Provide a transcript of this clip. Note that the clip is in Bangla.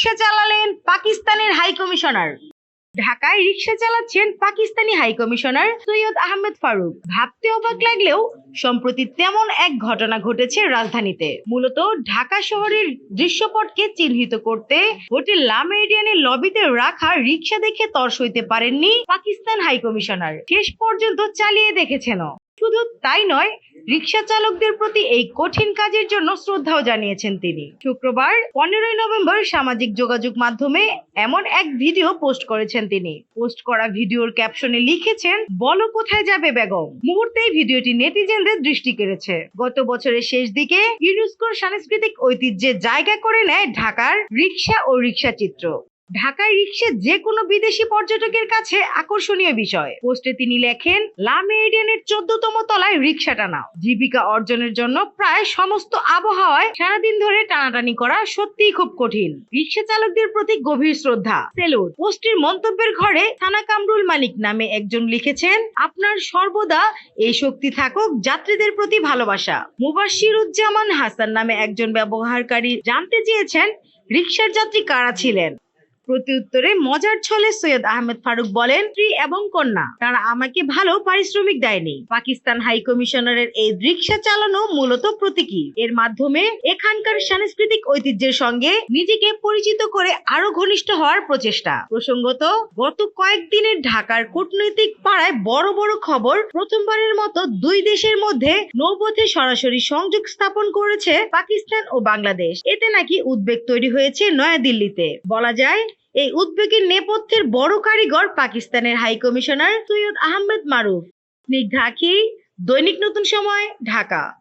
রিক্সা চালালেন পাকিস্তানের হাই কমিশনার। ঢাকায় রিক্সা চালাচ্ছেন পাকিস্তানি হাই কমিশনার সৈয়দ আহমেদ ফারুক। ভাবতে অবাক লাগলেও সম্প্রতি তেমন এক ঘটনা ঘটেছে রাজধানীতে। মূলত ঢাকা শহরের দৃশ্যপটকে চিহ্নিত করতে হোটেল লা মেরিডিয়ানের লবিতে রাখা রিক্সা দেখে তর সইতে পারেননি পাকিস্তান হাই কমিশনার। শেষ পর্যন্ত চালিয়ে দেখেছেন শুধু তাই নয়, রিক্সা চালকদের প্রতি এই কঠিন কাজের জন্য শ্রদ্ধাও জানিয়েছেন তিনি। শুক্রবার, পনেরোই নভেম্বর সামাজিক যোগাযোগ মাধ্যমে এমন এক ভিডিও পোস্ট করেছেন তিনি। পোস্ট করা ভিডিওর ক্যাপশনে লিখেছেন, বলো কোথায় যাবে বেগম? মুহূর্তেই ভিডিওটি নেটিজেনদের দৃষ্টি কেড়েছে। গত বছরের শেষ দিকে ইউনেস্কোর সাংস্কৃতিক ঐতিহ্যে জায়গা করে নেয় ঢাকার রিক্সা ও রিক্সা চিত্র। ঢাকায় রিক্সা যে কোনো বিদেশি পর্যটকের কাছে আকর্ষণীয় বিষয়। পোস্টে তিনি লেখেন, লা মেরিডিয়ানের চোদ্দতম তলায় রিক্সা টানা জীবিকা অর্জনের জন্য প্রায় সমস্ত আবহাওয়ায় সারাদিন ধরে টানাটানি করা সত্যিই খুব কঠিন। রিক্সা চালকদের প্রতি গভীর শ্রদ্ধা। সেলুট। পোস্টের মন্তব্যের ঘরে থানা কামরুল মালিক নামে একজন লিখেছেন, আপনার সর্বদা এই শক্তি থাকুক, যাত্রীদের প্রতি ভালোবাসা। মুবাশিরুজ্জামান হাসান নামে একজন ব্যবহারকারী জানতে চেয়েছেন রিক্সার যাত্রী কারা ছিলেন? প্রত্যুত্তরে মজার ছলে সৈয়দ আহমেদ ফারুক বলেন, স্ত্রী এবং কন্যা, তারা আমাকে ভালো পারিশ্রমিক দেয়নি। পাকিস্তান হাই কমিশনারের এই রিক্সা চালানো মূলত প্রতীকী। এর মাধ্যমে এখানকার সাংস্কৃতিক ঐতিহ্যের সঙ্গে নিজেকে পরিচিত করে আরও ঘনিষ্ঠ হওয়ার প্রচেষ্টা। প্রসঙ্গত, গত কয়েকদিনের ঢাকার কূটনৈতিক পাড়ায় বড় বড় খবর প্রথমবারের মতো দুই দেশের মধ্যে নৌপথে সরাসরি সংযোগ স্থাপন করেছে পাকিস্তান ও বাংলাদেশ। এতে নাকি উদ্বেগ তৈরি হয়েছে নয়াদিল্লিতে। বলা যায় এই উদ্বেগের নেপথ্যের বড় কারিগর পাকিস্তানের হাই কমিশনার সৈয়দ আহমেদ মারুফ। স্নিগ্ধা দৈনিক নতুন সময়, ঢাকা।